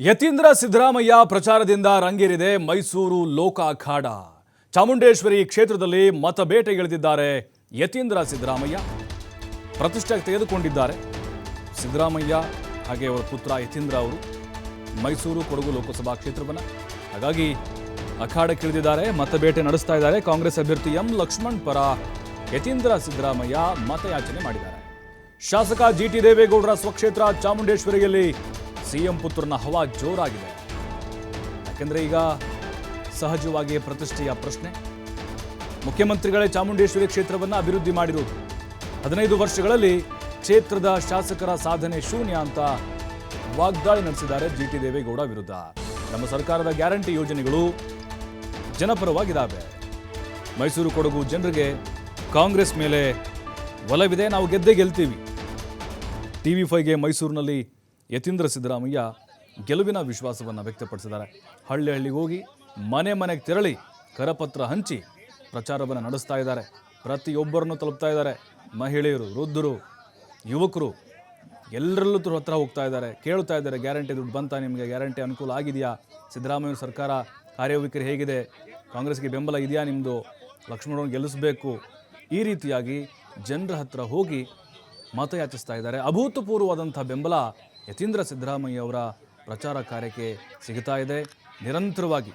ಯತೀಂದ್ರ ಸಿದ್ದರಾಮಯ್ಯ ಪ್ರಚಾರದಿಂದ ರಂಗೇರಿದೆ ಮೈಸೂರು ಲೋಕ ಅಖಾಡ ಚಾಮುಂಡೇಶ್ವರಿ ಕ್ಷೇತ್ರದಲ್ಲಿ ಮತಬೇಟೆಗಿಳಿದಿದ್ದಾರೆ ಯತೀಂದ್ರ ಸಿದ್ದರಾಮಯ್ಯ. ಪ್ರತಿಷ್ಠೆ ತೆಗೆದುಕೊಂಡಿದ್ದಾರೆ. ಸಿದ್ದರಾಮಯ್ಯ ಹಾಗೆ ಅವರ ಪುತ್ರ ಯತೀಂದ್ರ ಅವರು ಮೈಸೂರು ಕೊಡಗು ಲೋಕಸಭಾ ಕ್ಷೇತ್ರವನ್ನು. ಹಾಗಾಗಿ ಅಖಾಡಕ್ಕಿಳಿದಿದ್ದಾರೆ ಮತಬೇಟೆ ನಡೆಸ್ತಾ ಇದ್ದಾರೆ. ಕಾಂಗ್ರೆಸ್ ಅಭ್ಯರ್ಥಿ ಎಂ ಲಕ್ಷ್ಮಣ್ ಪರ ಯತೀಂದ್ರ ಸಿದ್ದರಾಮಯ್ಯ ಮತಯಾಚನೆ ಮಾಡಿದ್ದಾರೆ. ಶಾಸಕ ಜಿ ಟಿ ದೇವೇಗೌಡರ ಸ್ವಕ್ಷೇತ್ರ ಚಾಮುಂಡೇಶ್ವರಿಯಲ್ಲಿ ಸಿಎಂ ಪುತ್ರನ ಹವಾ ಜೋರಾಗಿದೆ. ಯಾಕೆಂದರೆ ಈಗ ಸಹಜವಾಗಿ ಪ್ರತಿಷ್ಠೆಯ ಪ್ರಶ್ನೆ. ಮುಖ್ಯಮಂತ್ರಿಗಳೇ ಚಾಮುಂಡೇಶ್ವರಿ ಕ್ಷೇತ್ರವನ್ನು ಅಭಿವೃದ್ಧಿ ಮಾಡಿರುವುದು ಹದಿನೈದು ವರ್ಷಗಳಲ್ಲಿ ಕ್ಷೇತ್ರದ ಶಾಸಕರ ಸಾಧನೆ ಶೂನ್ಯ ಅಂತ ವಾಗ್ದಾಳಿ ನಡೆಸಿದ್ದಾರೆ ಜಿ ಟಿ ದೇವೇಗೌಡ ವಿರುದ್ಧ. ನಮ್ಮ ಸರ್ಕಾರದ ಗ್ಯಾರಂಟಿ ಯೋಜನೆಗಳು ಜನಪರವಾಗಿದ್ದಾವೆ. ಮೈಸೂರು ಕೊಡಗು ಜನರಿಗೆ ಕಾಂಗ್ರೆಸ್ ಮೇಲೆ ಒಲವಿದೆ, ನಾವು ಗೆದ್ದೇ ಗೆಲ್ತೀವಿ. ಟಿವಿ ಫೈವ್ಗೆ ಮೈಸೂರಿನಲ್ಲಿ ಯತೀಂದ್ರ ಸಿದ್ದರಾಮಯ್ಯ ಗೆಲುವಿನ ವಿಶ್ವಾಸವನ್ನು ವ್ಯಕ್ತಪಡಿಸಿದ್ದಾರೆ. ಹಳ್ಳಿ ಹಳ್ಳಿಗೆ ಹೋಗಿ ಮನೆ ಮನೆಗೆ ತೆರಳಿ ಕರಪತ್ರ ಹಂಚಿ ಪ್ರಚಾರವನ್ನು ನಡೆಸ್ತಾ ಇದ್ದಾರೆ. ಪ್ರತಿಯೊಬ್ಬರನ್ನು ತಲುಪ್ತಾ ಇದ್ದಾರೆ. ಮಹಿಳೆಯರು, ವೃದ್ಧರು, ಯುವಕರು ಎಲ್ಲರಲ್ಲೂ ತರ ಹತ್ರ ಹೋಗ್ತಾ ಇದ್ದಾರೆ. ಕೇಳ್ತಾ ಇದ್ದಾರೆ, ಗ್ಯಾರಂಟಿ ದುಡ್ಡು ಬಂತ ನಿಮಗೆ? ಗ್ಯಾರಂಟಿ ಅನುಕೂಲ ಆಗಿದೆಯಾ? ಸಿದ್ದರಾಮಯ್ಯ ಸರ್ಕಾರ ಕಾರ್ಯವೈಖರಿ ಹೇಗಿದೆ? ಕಾಂಗ್ರೆಸ್ಗೆ ಬೆಂಬಲ ಇದೆಯಾ ನಿಮ್ಮದು ಲಕ್ಷ್ಮಣರನ್ನು ಗೆಲ್ಲಿಸಬೇಕು. ಈ ರೀತಿಯಾಗಿ ಜನರ ಹತ್ರ ಹೋಗಿ ಮತಯಾಚಿಸ್ತಾ ಇದ್ದಾರೆ. ಅಭೂತಪೂರ್ವವಾದಂಥ ಬೆಂಬಲ ಯತೀಂದ್ರ ಸಿದ್ದರಾಮಯ್ಯ ಅವರ ಪ್ರಚಾರ ಕಾರ್ಯಕ್ಕೆ ಸಿಗ್ತಾ ಇದೆ. ನಿರಂತರವಾಗಿ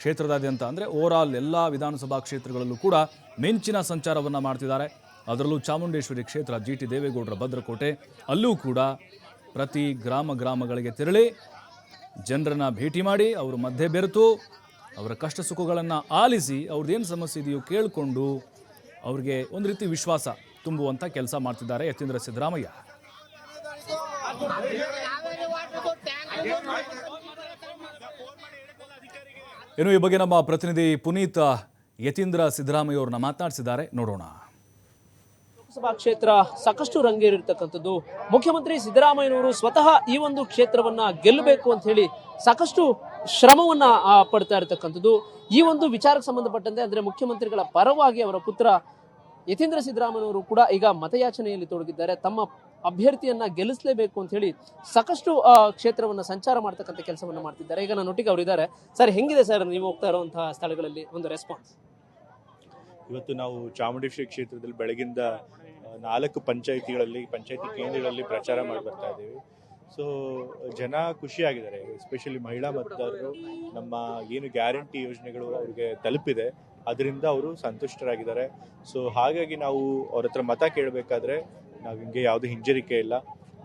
ಕ್ಷೇತ್ರದಾದ್ಯಂತ ಅಂದರೆ ಓವರ್ಆಲ್ ಎಲ್ಲ ವಿಧಾನಸಭಾ ಕ್ಷೇತ್ರಗಳಲ್ಲೂ ಕೂಡ ಮಿಂಚಿನ ಸಂಚಾರವನ್ನು ಮಾಡ್ತಿದ್ದಾರೆ. ಅದರಲ್ಲೂ ಚಾಮುಂಡೇಶ್ವರಿ ಕ್ಷೇತ್ರ ಜಿ ಟಿ ದೇವೇಗೌಡರ ಭದ್ರಕೋಟೆ, ಅಲ್ಲೂ ಕೂಡ ಪ್ರತಿ ಗ್ರಾಮ ಗ್ರಾಮಗಳಿಗೆ ತೆರಳಿ ಜನರನ್ನ ಭೇಟಿ ಮಾಡಿ ಅವರು ಮಧ್ಯೆ ಬೆರೆತು ಅವರ ಕಷ್ಟ ಸುಖಗಳನ್ನು ಆಲಿಸಿ ಅವ್ರದ್ದೇನು ಸಮಸ್ಯೆ ಇದೆಯೋ ಕೇಳಿಕೊಂಡು ಅವ್ರಿಗೆ ಒಂದು ರೀತಿ ವಿಶ್ವಾಸ ತುಂಬುವಂಥ ಕೆಲಸ ಮಾಡ್ತಿದ್ದಾರೆ ಯತೀಂದ್ರ ಸಿದ್ದರಾಮಯ್ಯ. ಇನ್ನು ಈ ಬಗ್ಗೆ ನಮ್ಮ ಪ್ರತಿನಿಧಿ ಪುನೀತ್ ಯತೀಂದ್ರ ಸಿದ್ದರಾಮಯ್ಯ ಅವ್ರನ್ನ ಮಾತನಾಡಿಸಿದ್ದಾರೆ. ನೋಡೋಣ. ಲೋಕಸಭಾ ಕ್ಷೇತ್ರ ಸಾಕಷ್ಟು ರಂಗೇರಿರ್ತಕ್ಕಂಥದ್ದು. ಮುಖ್ಯಮಂತ್ರಿ ಸಿದ್ದರಾಮಯ್ಯನವರು ಸ್ವತಃ ಈ ಒಂದು ಕ್ಷೇತ್ರವನ್ನ ಗೆಲ್ಲಬೇಕು ಅಂತ ಹೇಳಿ ಸಾಕಷ್ಟು ಶ್ರಮವನ್ನ ಪಡ್ತಾ ಇರತಕ್ಕಂಥದ್ದು. ಈ ಒಂದು ವಿಚಾರಕ್ಕೆ ಸಂಬಂಧಪಟ್ಟಂತೆ ಅಂದ್ರೆ ಮುಖ್ಯಮಂತ್ರಿಗಳ ಪರವಾಗಿ ಅವರ ಪುತ್ರ ಯತೀಂದ್ರ ಸಿದ್ದರಾಮಯ್ಯನವರು ಕೂಡ ಈಗ ಮತಯಾಚನೆಯಲ್ಲಿ ತೊಡಗಿದ್ದಾರೆ. ತಮ್ಮ ಅಭ್ಯರ್ಥಿಯನ್ನ ಗೆಲ್ಲಿಸಲೇಬೇಕು ಅಂತ ಹೇಳಿ ಸಾಕಷ್ಟು ಕ್ಷೇತ್ರವನ್ನ ಸಂಚಾರ ಮಾಡ್ತಕ್ಕಂಥ ಕೆಲಸವನ್ನ ಮಾಡ್ತಿದ್ದಾರೆ. ಈಗ ನನ್ನೊಟ್ಟಿಗೆ ಅವರಿದ್ದಾರೆ. ಸರ್, ಹೆಂಗಿದೆ ಸರ್ ನೀವು ಹೋಗ್ತಾ ಇರುವಂತಹ ಸ್ಥಳಗಳಲ್ಲಿ ಒಂದು ರೆಸ್ಪಾನ್ಸ್ ಇವತ್ತು ನಾವು ಚಾಮುಂಡೇಶ್ವರಿ ಕ್ಷೇತ್ರದಲ್ಲಿ ಬೆಳಗಿಂದ ನಾಲ್ಕು ಪಂಚಾಯಿತಿಗಳಲ್ಲಿ, ಪಂಚಾಯಿತಿ ಕೇಂದ್ರಗಳಲ್ಲಿ ಪ್ರಚಾರ ಮಾಡಿ ಬರ್ತಾ ಇದ್ದೀವಿ. ಸೊ ಜನ ಖುಷಿಯಾಗಿದ್ದಾರೆ. ಎಸ್ಪೆಷಲಿ ಮಹಿಳಾ ಮತದಾರರು ನಮ್ಮ ಏನು ಗ್ಯಾರಂಟಿ ಯೋಜನೆಗಳು ಅವರಿಗೆ ತಲುಪಿದೆ. ಅದರಿಂದ ಅವರು ಸಂತುಷ್ಟರಾಗಿದ್ದಾರೆ. ಸೊ ಹಾಗಾಗಿ ನಾವು ಅವ್ರ ಹತ್ರ ಮತ ಕೇಳಬೇಕಾದ್ರೆ ನಾವು ಹಿಂಗೆ ಯಾವುದೇ ಹಿಂಜರಿಕೆ ಇಲ್ಲ.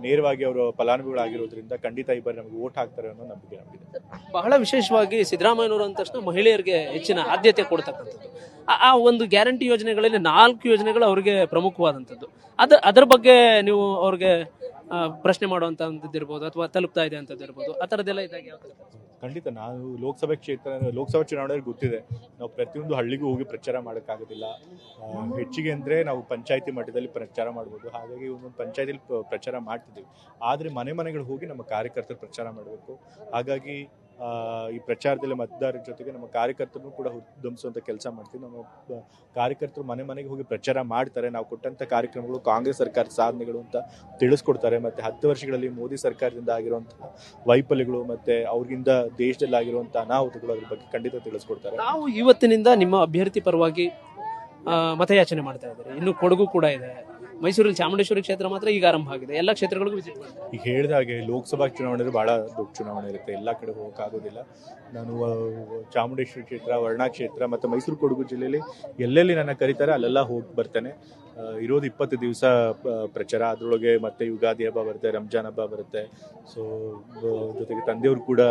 ನೇರವಾಗಿ ಅವರು ಫಲಾನುಭವಿಗಳಾಗಿರೋದ್ರಿಂದ ಖಂಡಿತ ಈ ಬಾರಿ ನಮಗೆ ಓಟ್ ಹಾಕ್ತಾರೆ ಅನ್ನೋ ನಂಬಿಕೆ ನಮಗಿದೆ. ಬಹಳ ವಿಶೇಷವಾಗಿ ಸಿದ್ದರಾಮಯ್ಯನವರು ಅಂದ ತಕ್ಷಣ ಮಹಿಳೆಯರಿಗೆ ಹೆಚ್ಚಿನ ಆದ್ಯತೆ ಕೊಡ್ತಕ್ಕಂಥದ್ದು. ಆ- ಒಂದು ಗ್ಯಾರಂಟಿ ಯೋಜನೆಗಳಲ್ಲಿ ನಾಲ್ಕು ಯೋಜನೆಗಳು ಅವರಿಗೆ ಪ್ರಮುಖವಾದಂಥದ್ದು. ಅದ, ಅದರ ಬಗ್ಗೆ ನೀವು ಅವ್ರಿಗೆ ಪ್ರಶ್ನೆ ಮಾಡುವಂತದ್ದು ಇರ್ಬೋದು ಅಥವಾ ತಲುಪ್ತಾ ಇದೆ ಅಂತದ್ದು ಇರ್ಬೋದು ಆ ಥರದ್ದೆಲ್ಲ ಥರ ಖಂಡಿತ, ನಾವು ಲೋಕಸಭೆ ಕ್ಷೇತ್ರ, ಲೋಕಸಭಾ ಚುನಾವಣೆಯಲ್ಲಿ ಗೊತ್ತಿದೆ. ನಾವು ಪ್ರತಿಯೊಂದು ಹಳ್ಳಿಗೂ ಹೋಗಿ ಪ್ರಚಾರ ಮಾಡೋಕ್ಕಾಗೋದಿಲ್ಲ. ಹೆಚ್ಚಿಗೆ ಅಂದರೆ ನಾವು ಪಂಚಾಯತಿ ಮಟ್ಟದಲ್ಲಿ ಪ್ರಚಾರ ಮಾಡ್ಬೋದು. ಹಾಗಾಗಿ ಒಂದೊಂದು ಪಂಚಾಯತಿಲಿ ಪ್ರಚಾರ ಮಾಡ್ತಿದ್ದೀವಿ. ಆದರೆ ಮನೆ ಮನೆಗಳು ಹೋಗಿ ನಮ್ಮ ಕಾರ್ಯಕರ್ತರು ಪ್ರಚಾರ ಮಾಡಬೇಕು. ಹಾಗಾಗಿ ಈ ಪ್ರಚಾರದಲ್ಲಿ ಮತದಾರರ ಜೊತೆಗೆ ನಮ್ಮ ಕಾರ್ಯಕರ್ತರು ಕೂಡ ಹುರಿದುಂಬಿಸುವಂಥ ಕೆಲಸ ಮಾಡ್ತೀವಿ. ನಮ್ಮ ಕಾರ್ಯಕರ್ತರು ಮನೆ ಮನೆಗೆ ಹೋಗಿ ಪ್ರಚಾರ ಮಾಡ್ತಾರೆ. ನಾವು ಕೊಟ್ಟಂಥ ಕಾರ್ಯಕ್ರಮಗಳು ಕಾಂಗ್ರೆಸ್ ಸರ್ಕಾರದ ಸಾಧನೆಗಳು ಅಂತ ತಿಳಿಸ್ಕೊಡ್ತಾರೆ. ಮತ್ತು ಹತ್ತು ವರ್ಷಗಳಲ್ಲಿ ಮೋದಿ ಸರ್ಕಾರದಿಂದ ಆಗಿರುವಂತಹ ವೈಫಲ್ಯಗಳು ಮತ್ತು ಅವ್ರಿಗಿಂದ ದೇಶದಲ್ಲಿ ಆಗಿರುವಂತ ಅನಾಹುತಗಳು ಅದ್ರ ಬಗ್ಗೆ ಖಂಡಿತ ತಿಳಿಸ್ಕೊಡ್ತಾರೆ. ನಾವು ಇವತ್ತಿನಿಂದ ನಿಮ್ಮ ಅಭ್ಯರ್ಥಿ ಪರವಾಗಿ ಮತಯಾಚನೆ ಮಾಡ್ತಾ ಇದ್ದಾರೆ. ಇನ್ನು ಕೊಡಗು ಕೂಡ ಇದೆ. ಮೈಸೂರಲ್ಲಿ ಚಾಮುಂಡೇಶ್ವರಿ ಕ್ಷೇತ್ರ ಮಾತ್ರ ಈಗ ಆರಂಭ ಆಗಿದೆ. ಎಲ್ಲ ಕ್ಷೇತ್ರಗಳಿಗೂ ವಿಸಿಟ್ ಈಗ ಹೇಳಿದ ಹಾಗೆ ಲೋಕಸಭಾ ಚುನಾವಣೆ ಬಹಳ ದೊಡ್ಡ ಚುನಾವಣೆ ಇರುತ್ತೆ. ಎಲ್ಲ ಕಡೆ ಹೋಗೋಕ್ಕಾಗೋದಿಲ್ಲ. ನಾನು ಚಾಮುಂಡೇಶ್ವರಿ ಕ್ಷೇತ್ರ, ವರ್ಣಾ ಕ್ಷೇತ್ರ ಮತ್ತು ಮೈಸೂರು ಕೊಡಗು ಜಿಲ್ಲೆಯಲ್ಲಿ ಎಲ್ಲೆಲ್ಲಿ ನನ್ನ ಕರೀತಾರೆ ಅಲ್ಲೆಲ್ಲ ಹೋಗಿ ಬರ್ತೇನೆ. ಇರೋದು ಇಪ್ಪತ್ತು ದಿವಸ ಪ್ರಚಾರ. ಅದರೊಳಗೆ ಮತ್ತೆ ಯುಗಾದಿ ಹಬ್ಬ ಬರುತ್ತೆ ರಂಜಾನ್ ಹಬ್ಬ ಬರುತ್ತೆ. ಸೊ ಜೊತೆಗೆ ತಂದೆಯವರು ಕೂಡ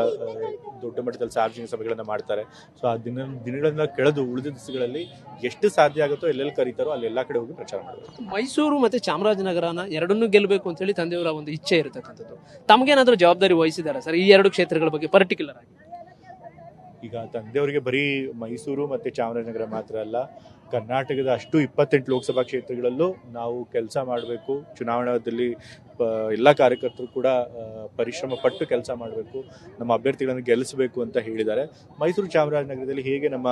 ದೊಡ್ಡ ಮಟ್ಟದಲ್ಲಿ ಸಾರ್ವಜನಿಕ ಸಭೆಗಳನ್ನು ಮಾಡ್ತಾರೆ. ಸೊ ಆ ದಿನ ದಿನಗಳನ್ನ ಕೆಳೆದು ಉಳಿದ ದಿವಸಗಳಲ್ಲಿ ಎಷ್ಟು ಸಾಧ್ಯ ಆಗುತ್ತೋ ಎಲ್ಲೆಲ್ಲಿ ಕರೀತಾರೋ ಅಲ್ಲೆಲ್ಲ ಕಡೆ ಹೋಗಿ ಪ್ರಚಾರ ಮಾಡಬೇಕು. ಮೈಸೂರು ಮತ್ತೆ ಚಾಮರಾಜನಗರನ ಎರಡನ್ನೂ ಗೆಲ್ಲಬೇಕು ಅಂತ ಹೇಳಿ ತಂದೆಯವರ ಒಂದು ಇಚ್ಛೆ ಇರತಕ್ಕಂಥದ್ದು. ತಮಗೇನಾದರೂ ಜವಾಬ್ದಾರಿ ವಹಿಸಿದ್ದಾರೆ ಸರ್ ಈ ಎರಡು ಕ್ಷೇತ್ರಗಳ ಬಗ್ಗೆ ಪರ್ಟಿಕ್ಯುಲರ್ ಆಗಿ? ಈಗ ತಂದೆಯವರಿಗೆ ಬರೀ ಮೈಸೂರು ಮತ್ತು ಚಾಮರಾಜನಗರ ಮಾತ್ರ ಅಲ್ಲ ಕರ್ನಾಟಕದ ಅಷ್ಟು ಇಪ್ಪತ್ತೆಂಟು ಲೋಕಸಭಾ ಕ್ಷೇತ್ರಗಳಲ್ಲೂ ನಾವು ಕೆಲಸ ಮಾಡಬೇಕು. ಚುನಾವಣೆಯಲ್ಲಿ ಎಲ್ಲ ಕಾರ್ಯಕರ್ತರು ಕೂಡ ಪರಿಶ್ರಮ ಪಟ್ಟು ಕೆಲಸ ಮಾಡಬೇಕು. ನಮ್ಮ ಅಭ್ಯರ್ಥಿಗಳನ್ನು ಗೆಲ್ಲಿಸಬೇಕು ಅಂತ ಹೇಳಿದ್ದಾರೆ. ಮೈಸೂರು ಚಾಮರಾಜನಗರದಲ್ಲಿ ಹೇಗೆ ನಮ್ಮ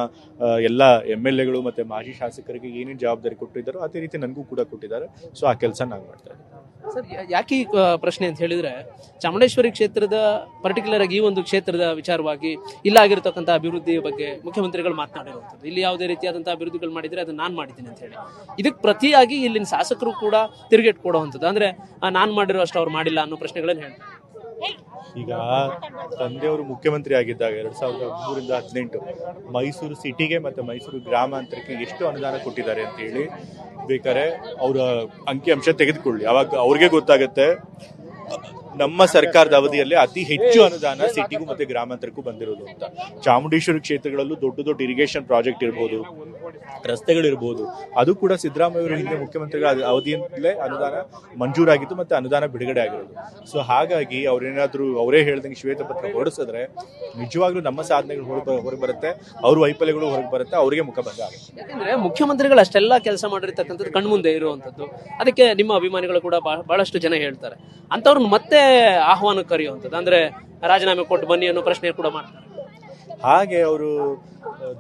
ಎಲ್ಲ ಎಂ ಎಲ್ ಎಗಳು ಮತ್ತು ಮಾಜಿ ಶಾಸಕರಿಗೆ ಏನೇನು ಜವಾಬ್ದಾರಿ ಕೊಟ್ಟಿದ್ದಾರೋ ಅದೇ ರೀತಿ ನನಗೂ ಕೂಡ ಕೊಟ್ಟಿದ್ದಾರೆ. ಸೊ, ಆ ಕೆಲಸ ನಾನು ಮಾಡ್ತಾ ಸರ್ ಯಾಕೆ ಈ ಪ್ರಶ್ನೆ ಅಂತ ಹೇಳಿದ್ರೆ, ಚಾಮುಂಡೇಶ್ವರಿ ಕ್ಷೇತ್ರದ ಪರ್ಟಿಕ್ಯುಲರ್ ಆಗಿ ಈ ಒಂದು ಕ್ಷೇತ್ರದ ವಿಚಾರವಾಗಿ ಇಲ್ಲ ಆಗಿರತಕ್ಕಂಥ ಅಭಿವೃದ್ಧಿ ಬಗ್ಗೆ ಮುಖ್ಯಮಂತ್ರಿಗಳು ಮಾತನಾಡಿರುವಂಥದ್ದು. ಇಲ್ಲಿ ಯಾವುದೇ ರೀತಿಯಾದಂಥ ಅಭಿವೃದ್ಧಿಗಳು ಮಾಡಿದ್ರೆ ಅದು ನಾನು ಮಾಡಿದ್ದೀನಿ ಅಂತ ಹೇಳಿ. ಇದಕ್ಕೆ ಪ್ರತಿಯಾಗಿ ಇಲ್ಲಿನ ಶಾಸಕರು ಕೂಡ ತಿರುಗೇಟ್ ಕೊಡುವಂಥದ್ದು. ಅಂದರೆ ನಾನು ಮಾಡಿರೋ ಅಷ್ಟು ಅವ್ರು ಮಾಡಿಲ್ಲ ಅನ್ನೋ ಪ್ರಶ್ನೆಗಳನ್ನು ಹೇಳ್ತಾರೆ ಈಗ ತಂದೆಯವರು ಮುಖ್ಯಮಂತ್ರಿ ಆಗಿದ್ದಾಗ ಎರಡ್ ಸಾವಿರದ ಹದಿಮೂರಿಂದ ಹದಿನೆಂಟು ಮೈಸೂರು ಸಿಟಿಗೆ ಮತ್ತು ಮೈಸೂರು ಗ್ರಾಮಾಂತರಕ್ಕೆ ಎಷ್ಟು ಅನುದಾನ ಕೊಟ್ಟಿದ್ದಾರೆ ಅಂತ ಹೇಳಿ ಬೇಕಾದ್ರೆ ಅವರ ಅಂಕಿಅಂಶ ತೆಗೆದುಕೊಳ್ಳಿ. ಅವಾಗ ಅವ್ರಿಗೆ ಗೊತ್ತಾಗುತ್ತೆ. ನಮ್ಮ ಸರ್ಕಾರದ ಅವಧಿಯಲ್ಲಿ ಅತಿ ಹೆಚ್ಚು ಅನುದಾನ ಸಿಟಿಗೂ ಮತ್ತೆ ಗ್ರಾಮಾಂತರಕ್ಕೂ ಬಂದಿರೋದು ಅಂತ. ಚಾಮುಂಡೇಶ್ವರಿ ಕ್ಷೇತ್ರಗಳಲ್ಲೂ ದೊಡ್ಡ ದೊಡ್ಡ ಇರಿಗೇಷನ್ ಪ್ರಾಜೆಕ್ಟ್ ಇರ್ಬೋದು, ರಸ್ತೆಗಳಿರ್ಬೋದು. ಅದು ಕೂಡ ಸಿದ್ದರಾಮಯ್ಯ ಅವರು ಹಿಂದೆ ಮುಖ್ಯಮಂತ್ರಿಗಳ ಅವಧಿಯಿಂದಲೇ ಅನುದಾನ ಮಂಜೂರಾಗಿತ್ತು ಮತ್ತೆ ಅನುದಾನ ಬಿಡುಗಡೆ ಆಗಿರೋದು. ಸೊ ಹಾಗಾಗಿ ಅವ್ರೇನಾದ್ರೂ ಅವರೇ ಹೇಳ್ದಂಗೆ ಶ್ವೇತಪತ್ರ ಹೊರಡಿಸಿದ್ರೆ ನಿಜವಾಗ್ಲೂ ನಮ್ಮ ಸಾಧನೆಗಳು ಹೊರ ಹೊರಗೆ ಬರುತ್ತೆ ಅವ್ರ ವೈಫಲ್ಯಗಳು ಹೊರಗೆ ಬರುತ್ತೆ, ಅವರಿಗೆ ಮುಖ ಆಗುತ್ತೆ. ಯಾಕಂದ್ರೆ ಮುಖ್ಯಮಂತ್ರಿಗಳು ಅಷ್ಟೆಲ್ಲ ಕೆಲಸ ಮಾಡಿರ್ತಕ್ಕಂಥದ್ದು ಕಣ್ಮುಂದೆ ಇರುವಂತದ್ದು ಅದಕ್ಕೆ ನಿಮ್ಮ ಅಭಿಮಾನಿಗಳು ಕೂಡ ಬಹಳ- ಬಹಳಷ್ಟು ಜನ ಹೇಳ್ತಾರೆ. ಅಂತವ್ರನ್ನ ಮತ್ತೆ ಆಹ್ವಾನ ಕರೆಯುವಂಥದ್ದು. ಅಂದ್ರೆ ರಾಜೀನಾಮೆ ಕೊಟ್ಟು ಬನ್ನಿ ಅನ್ನೋ ಪ್ರಶ್ನೆ ಕೂಡ ಮಾಡ್ತಾರೆ. ಹಾಗೆ ಅವರು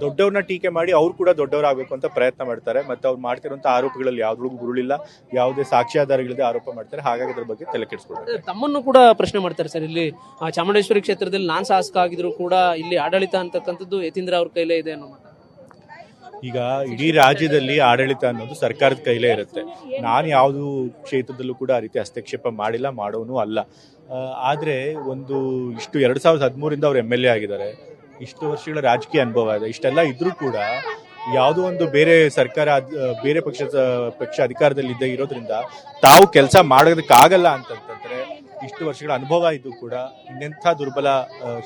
ದೊಡ್ಡವ್ರನ್ನ ಟೀಕೆ ಮಾಡಿ ಅವ್ರು ಕೂಡ ದೊಡ್ಡವರಾಗಬೇಕು ಅಂತ ಪ್ರಯತ್ನ ಮಾಡ್ತಾರೆ. ಮತ್ತೆ ಅವ್ರು ಮಾಡ್ತಿರುವಂತ ಆರೋಪಗಳಲ್ಲಿ ಯಾವ್ದ್ರಿಗೂ ಗುರುಳಿಲ್ಲ. ಯಾವುದೇ ಸಾಕ್ಷ್ಯಾಧಾರಗಳಿದೆ ಆರೋಪ ಮಾಡ್ತಾರೆ. ಹಾಗಾಗಿ ಅದ್ರ ಬಗ್ಗೆ ತಲೆ ಕೆಡಿಸ್ಕೊಳ್ತಾರೆ. ತಮ್ಮನ್ನು ಕೂಡ ಪ್ರಶ್ನೆ ಮಾಡ್ತಾರೆ ಸರ್. ಇಲ್ಲಿ ಚಾಮುಂಡೇಶ್ವರಿ ಕ್ಷೇತ್ರದಲ್ಲಿ ನಾನ್ ಸಾಹಸಕ ಆಗಿದ್ರು ಕೂಡ ಇಲ್ಲಿ ಆಡಳಿತ ಅಂತಕ್ಕಂಥದ್ದು ಯತೀಂದ್ರ ಅವ್ರ ಕೈಲೇ ಇದೆ ಅನ್ನೋ ಈಗ ಇಡೀ ರಾಜ್ಯದಲ್ಲಿ ಆಡಳಿತ ಅನ್ನೋದು ಸರ್ಕಾರದ ಕೈಲೇ ಇರುತ್ತೆ. ನಾನು ಯಾವುದು ಕ್ಷೇತ್ರದಲ್ಲೂ ಕೂಡ ಆ ರೀತಿ ಹಸ್ತಕ್ಷೇಪ ಮಾಡಿಲ್ಲ, ಮಾಡೋನು ಅಲ್ಲ. ಆದರೆ ಒಂದು ಇಷ್ಟು ಎರಡು ಸಾವಿರದ ಹದಿಮೂರಿಂದ ಅವ್ರು ಎಂ ಎಲ್ ಎ ಆಗಿದ್ದಾರೆ. ಇಷ್ಟು ವರ್ಷಗಳ ರಾಜಕೀಯ ಅನುಭವ ಇದೆ. ಇಷ್ಟೆಲ್ಲ ಇದ್ರೂ ಕೂಡ ಯಾವುದೋ ಒಂದು ಬೇರೆ ಸರ್ಕಾರ, ಬೇರೆ ಪಕ್ಷದ, ಪಕ್ಷ ಅಧಿಕಾರದಲ್ಲಿ ಇದ್ದ ಇರೋದ್ರಿಂದ ತಾವು ಕೆಲಸ ಮಾಡೋದಕ್ಕಾಗಲ್ಲ ಅಂತಂತಂದ್ರೆ ಇಷ್ಟು ವರ್ಷಗಳ ಅನುಭವ ಇದ್ದು ಕೂಡ ಇನ್ನೆಂಥ ದುರ್ಬಲ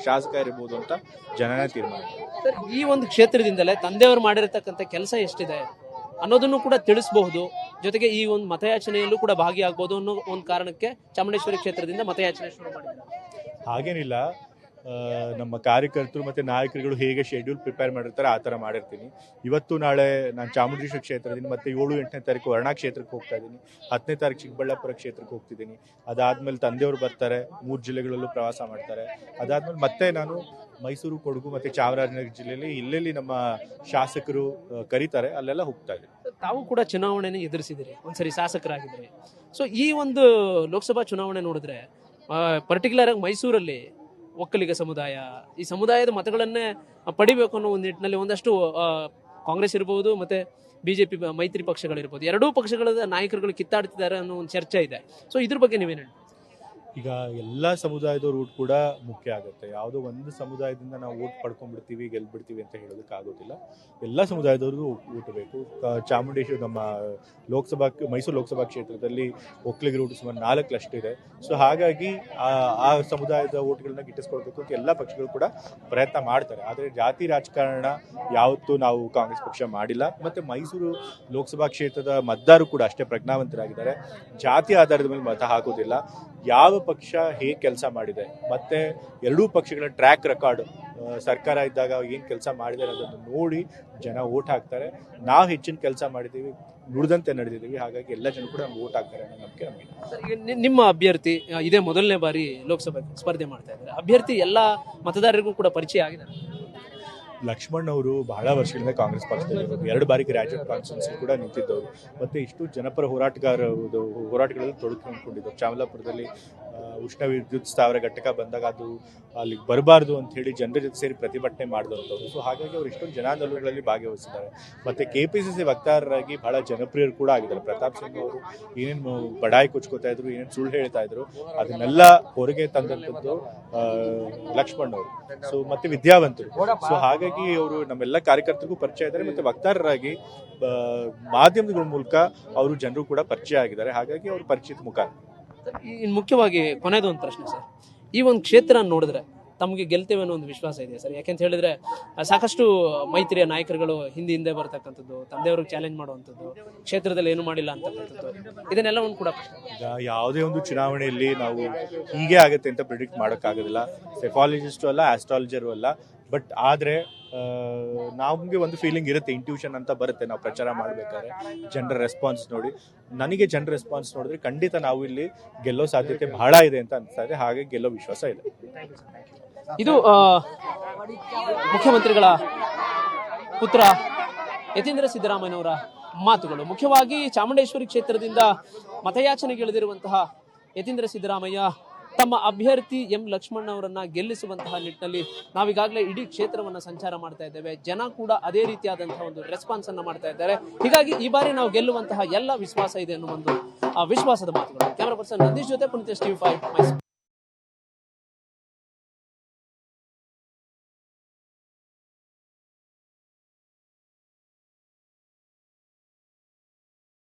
ಶಾಸಕ ಇರ್ಬೋದು ಅಂತ ಜನನೇ ತೀರ್ಮಾನ. ಸರ್ ಈ ಒಂದು ಕ್ಷೇತ್ರದಿಂದಲೇ ತಂದೆಯವರು ಮಾಡಿರತಕ್ಕಂಥ ಕೆಲಸ ಎಷ್ಟಿದೆ ಅನ್ನೋದನ್ನು ಕೂಡ ತಿಳಿಸಬಹುದು. ಜೊತೆಗೆ ಈ ಒಂದು ಮತಯಾಚನೆಯಲ್ಲೂ ಕೂಡ ಭಾಗಿಯಾಗಬಹುದು ಅನ್ನೋ ಒಂದು ಕಾರಣಕ್ಕೆ ಚಾಮುಂಡೇಶ್ವರಿ ಕ್ಷೇತ್ರದಿಂದ ಮತಯಾಚನೆ ಶುರು ಮಾಡಿದ್ದಾರೆ. ಹಾಗೇನಿಲ್ಲ. ನಮ್ಮ ಕಾರ್ಯಕರ್ತರು ಮತ್ತು ನಾಯಕರುಗಳು ಹೇಗೆ ಶೆಡ್ಯೂಲ್ ಪ್ರಿಪೇರ್ ಮಾಡಿರ್ತಾರೆ ಆ ಥರ ಮಾಡಿರ್ತೀನಿ. ಇವತ್ತು ನಾಳೆ ನಾನು ಚಾಮುಂಡೇಶ್ವರ ಕ್ಷೇತ್ರದಿಂದ ಮತ್ತು ಏಳು ಎಂಟನೇ ತಾರೀಕು ವರ್ಣಾ ಕ್ಷೇತ್ರಕ್ಕೆ ಹೋಗ್ತಾ ಇದ್ದೀನಿ. ಹತ್ತನೇ ತಾರೀಕು ಚಿಕ್ಕಬಳ್ಳಾಪುರ ಕ್ಷೇತ್ರಕ್ಕೆ ಹೋಗ್ತಿದ್ದೀನಿ. ಅದಾದಮೇಲೆ ತಂದೆಯವರು ಬರ್ತಾರೆ, ಮೂರು ಜಿಲ್ಲೆಗಳಲ್ಲೂ ಪ್ರವಾಸ ಮಾಡ್ತಾರೆ. ಅದಾದಮೇಲೆ ಮತ್ತೆ ನಾನು ಮೈಸೂರು, ಕೊಡಗು ಮತ್ತು ಚಾಮರಾಜನಗರ ಜಿಲ್ಲೆಯಲ್ಲಿ ಇಲ್ಲೆಲ್ಲಿ ನಮ್ಮ ಶಾಸಕರು ಕರೀತಾರೆ. ಅಲ್ಲೆಲ್ಲ ಹೋಗ್ತಾ ಇದ್ದೀನಿ. ತಾವು ಕೂಡ ಚುನಾವಣೆನ ಎದುರಿಸಿದಿರಿ ಒಂದ್ಸರಿ ಶಾಸಕರಾಗಿದ್ರಿ. ಸೊ ಈ ಒಂದು ಲೋಕಸಭಾ ಚುನಾವಣೆ ನೋಡಿದ್ರೆ ಪರ್ಟಿಕ್ಯುಲರ್ ಆಗಿ ಮೈಸೂರಲ್ಲಿ ಒಕ್ಕಲಿಗ ಸಮುದಾಯ. ಈ ಸಮುದಾಯದ ಮತಗಳನ್ನೇ ಪಡಿಬೇಕು ಅನ್ನೋ ಒಂದು ನಿಟ್ಟಿನಲ್ಲಿ ಒಂದಷ್ಟು ಕಾಂಗ್ರೆಸ್ ಇರಬಹುದು ಮತ್ತೆ ಬಿಜೆಪಿ, ಮೈತ್ರಿ ಪಕ್ಷಗಳಿರ್ಬೋದು. ಎರಡೂ ಪಕ್ಷಗಳ ನಾಯಕರುಗಳು ಕಿತ್ತಾಡ್ತಿದ್ದಾರೆ ಅನ್ನೋ ಒಂದು ಚರ್ಚೆ ಇದೆ. ಸೊ ಇದ್ರ ಬಗ್ಗೆ ನೀವೇನು ಹೇಳ್ತೀರಿ? ಈಗ ಎಲ್ಲ ಸಮುದಾಯದವ್ರ ಓಟ್ ಕೂಡ ಮುಖ್ಯ ಆಗುತ್ತೆ. ಯಾವುದೋ ಒಂದು ಸಮುದಾಯದಿಂದ ನಾವು ಓಟ್ ಪಡ್ಕೊಂಡ್ಬಿಡ್ತೀವಿ, ಗೆಲ್ಬಿಡ್ತೀವಿ ಅಂತ ಹೇಳೋದಕ್ಕೆ ಆಗೋದಿಲ್ಲ. ಎಲ್ಲ ಸಮುದಾಯದವ್ರಿಗೂ ಓಟ್ ಬೇಕು. ಚಾಮುಂಡೇಶ್ವರಿ ನಮ್ಮ ಲೋಕಸಭಾ, ಮೈಸೂರು ಲೋಕಸಭಾ ಕ್ಷೇತ್ರದಲ್ಲಿ ಒಕ್ಕಲಿಗ ರೂಟ್ ಸುಮಾರು ನಾಲ್ಕು ಲಕ್ಷ ಇದೆ. ಸೊ ಹಾಗಾಗಿ ಆ ಸಮುದಾಯದ ಓಟ್ಗಳನ್ನ ಗಿಟ್ಟಿಸ್ಕೊಳ್ಬೇಕು ಅಂತ ಎಲ್ಲ ಪಕ್ಷಗಳು ಕೂಡ ಪ್ರಯತ್ನ ಮಾಡ್ತಾರೆ. ಆದರೆ ಜಾತಿ ರಾಜಕಾರಣ ಯಾವತ್ತೂ ನಾವು ಕಾಂಗ್ರೆಸ್ ಪಕ್ಷ ಮಾಡಿಲ್ಲ. ಮತ್ತು ಮೈಸೂರು ಲೋಕಸಭಾ ಕ್ಷೇತ್ರದ ಮತದಾರರು ಕೂಡ ಅಷ್ಟೇ ಪ್ರಜ್ಞಾವಂತರಾಗಿದ್ದಾರೆ. ಜಾತಿ ಆಧಾರದ ಮೇಲೆ ಮತ ಹಾಕೋದಿಲ್ಲ. ಯಾವ ಪಕ್ಷ ಹೇಗೆ ಕೆಲಸ ಮಾಡಿದೆ, ಮತ್ತೆ ಎರಡೂ ಪಕ್ಷಗಳ ಟ್ರ್ಯಾಕ್ ರೆಕಾರ್ಡ್ ಸರ್ಕಾರ ಇದ್ದಾಗ ಏನು ಕೆಲಸ ಮಾಡಿದ್ದಾರೆ ಅನ್ನೋದನ್ನು ನೋಡಿ ಜನ ಓಟ್ ಹಾಕ್ತಾರೆ. ನಾವು ಹೆಚ್ಚಿನ ಕೆಲಸ ಮಾಡಿದ್ದೀವಿ ನುಡಿದಂತೆ ನಡೆದಿದ್ದೀವಿ ಹಾಗಾಗಿ ಎಲ್ಲ ಜನ ಕೂಡ ನಮ್ಗೆ ಓಟ್ ಹಾಕ್ತಾರೆ ಅನ್ನೋ ನಂಬಿಕೆ ನಮಗೆ. ನಿಮ್ಮ ಅಭ್ಯರ್ಥಿ ಇದೇ ಮೊದಲನೇ ಬಾರಿ ಲೋಕಸಭೆ ಸ್ಪರ್ಧೆ ಮಾಡ್ತಾ ಇದ್ದಾರೆ. ಅಭ್ಯರ್ಥಿ ಎಲ್ಲ ಮತದಾರರಿಗೂ ಕೂಡ ಪರಿಚಯ ಆಗಿದ್ದಾರೆ. ಲಕ್ಷ್ಮಣ್ ಅವರು ಬಹಳ ವರ್ಷಗಳಿಂದ ಕಾಂಗ್ರೆಸ್ ಪಕ್ಷದಲ್ಲಿ ಎರಡು ಬಾರಿ ಗ್ರಾಜುಯೇಟ್ ಕಾನ್ಫರೆನ್ಸ್ ಕೂಡ ನಿಂತಿದ್ದವರು. ಮತ್ತೆ ಇಷ್ಟು ಜನಪರ ಹೋರಾಟಗಾರ ಹೋರಾಟಗಳಲ್ಲಿ ತೊಡಗಿಕೊಂಡಿದ್ದರು ಚಾಮಲಾಪುರದಲ್ಲಿ ಉಷ್ಣ ವಿದ್ಯುತ್ ಸ್ಥಾವರ ಘಟಕ ಬಂದಾಗ ಅದು ಅಲ್ಲಿಗೆ ಬರಬಾರ್ದು ಅಂತ ಹೇಳಿ ಜನರ ಜೊತೆ ಸೇರಿ ಪ್ರತಿಭಟನೆ ಮಾಡಿದಂಥವ್ರು. ಸೊ ಹಾಗಾಗಿ ಅವರು ಇಷ್ಟೊಂದು ಜನಾಂದೋಲನಗಳಲ್ಲಿ ಭಾಗವಹಿಸಿದ್ದಾರೆ. ಮತ್ತೆ ಕೆ ಪಿ ಸಿ ಸಿ ವಕ್ತಾರರಾಗಿ ಬಹಳ ಜನಪ್ರಿಯರು ಕೂಡ ಆಗಿದ್ದಾರೆ. ಪ್ರತಾಪ್ ಸಿಂಗ್ ಅವರು ಏನೇನು ಬಡಾಯಿ ಕೊಚ್ಕೋತಾ ಇದ್ರು, ಏನೇನು ಸುಳ್ಳು ಹೇಳ್ತಾ ಇದ್ರು, ಅದನ್ನೆಲ್ಲ ಹೊರಗೆ ತಂದಂಥದ್ದು ಲಕ್ಷ್ಮಣ್ ಅವರು. ಸೊ ಮತ್ತೆ ವಿದ್ಯಾವಂತರು. ಸೊ ಹಾಗಾಗಿ ಅವರು ನಮ್ಮೆಲ್ಲ ಕಾರ್ಯಕರ್ತರಿಗೂ ಪರಿಚಯ ಇದ್ದಾರೆ. ಮತ್ತೆ ವಕ್ತಾರರಾಗಿ ಮಾಧ್ಯಮಗಳ ಮೂಲಕ ಅವರು ಜನರು ಕೂಡ ಪರಿಚಯ ಆಗಿದ್ದಾರೆ. ಹಾಗಾಗಿ ಅವರು ಪರಿಚಿತ ಮುಖ. ಇನ್ನು ಮುಖ್ಯವಾಗಿ ಕೊನೆಯದು ಒಂದು ಪ್ರಶ್ನೆ, ಸರ್. ಈ ಒಂದು ಕ್ಷೇತ್ರ ನೋಡಿದ್ರೆ ತಮಗೆ ಗೆಲ್ತೇವೆ ಅನ್ನೋ ಒಂದು ವಿಶ್ವಾಸ ಇದೆ ಸರ್? ಯಾಕೆಂತ ಹೇಳಿದ್ರೆ ಸಾಕಷ್ಟು ಮೈತ್ರಿಯ ನಾಯಕರುಗಳು ಹಿಂದೆ ಹಿಂದೆ ಬರ್ತಕ್ಕಂಥದ್ದು, ತಂದೆಯವ್ರಿಗೆ ಚಾಲೆಂಜ್ ಮಾಡುವಂಥದ್ದು, ಕ್ಷೇತ್ರದಲ್ಲಿ ಏನು ಮಾಡಿಲ್ಲ ಅಂತಕ್ಕಂಥದ್ದು ಒಂದು ಕೂಡ ಯಾವುದೇ ಒಂದು ಚುನಾವಣೆಯಲ್ಲಿ ನಾವು ಹೀಗೆ ಆಗುತ್ತೆ ಅಂತ ಪ್ರಿಡಿಕ್ಟ್ ಮಾಡೋಕ್ಕಾಗೋದಿಲ್ಲ. ಸೆಫಾಲಜಿಸ್ಟು ಅಲ್ಲ ಆಸ್ಟ್ರಾಲಜರು ಅಲ್ಲ ಬಟ್ ಆದರೆ ನಮಗೆ ಒಂದು ಫೀಲಿಂಗ್ ಇರುತ್ತೆ ಇಂಟ್ಯೂಷನ್ ಅಂತ ಬರುತ್ತೆ, ನಾವು ಪ್ರಚಾರ ಮಾಡಬೇಕಾದ್ರೆ. ಜನರ ರೆಸ್ಪಾನ್ಸ್ ನೋಡಿ. ನನಗೆ ಜನರ ರೆಸ್ಪಾನ್ಸ್ ನೋಡಿದ್ರೆ ಖಂಡಿತ ನಾವು ಇಲ್ಲಿ ಗೆಲ್ಲೋ ಸಾಧ್ಯತೆ ಬಹಳ ಇದೆ ಅಂತ ಅನಿಸ್ತಾ ಇದೆ ಹಾಗೆ ಗೆಲ್ಲೋ ವಿಶ್ವಾಸ ಇದೆ. ಇದು ಮುಖ್ಯಮಂತ್ರಿಗಳ ಪುತ್ರ ಯತೀಂದ್ರ ಸಿದ್ದರಾಮಯ್ಯನವರ ಮಾತುಗಳು. ಮುಖ್ಯವಾಗಿ ಚಾಮುಂಡೇಶ್ವರಿ ಕ್ಷೇತ್ರದಿಂದ ಮತಯಾಚನೆಗೆ ಇಳಿದಿರುವಂತಹ ಯತೀಂದ್ರ ಸಿದ್ದರಾಮಯ್ಯ ತಮ್ಮ ಅಭ್ಯರ್ಥಿ ಎಂ ಲಕ್ಷ್ಮಣ್ ಅವರನ್ನ ಗೆಲ್ಲಿಸುವಂತಹ ನಿಟ್ಟಿನಲ್ಲಿ ನಾವೀಗಾಗಲೇ ಇಡೀ ಕ್ಷೇತ್ರವನ್ನ ಸಂಚಾರ ಮಾಡ್ತಾ ಇದ್ದೇವೆ. ಜನ ಕೂಡ ಅದೇ ರೀತಿಯಾದಂತಹ ಒಂದು ರೆಸ್ಪಾನ್ಸ್ ಅನ್ನ ಮಾಡ್ತಾ ಇದ್ದಾರೆ. ಹೀಗಾಗಿ ಈ ಬಾರಿ ನಾವು ಗೆಲ್ಲುವಂತಹ ಎಲ್ಲ ವಿಶ್ವಾಸ ಇದೆ ಅನ್ನೋ ಒಂದು ವಿಶ್ವಾಸದ ಮಾತುಗಳು. ಕ್ಯಾಮರಾ ಪರ್ಸನ್ ನಂದೀಶ್ ಜೊತೆ ಪುನೀತ್ ಸ್ಟೀವ್ ಫೈವ್ ಮೈಸೂರು.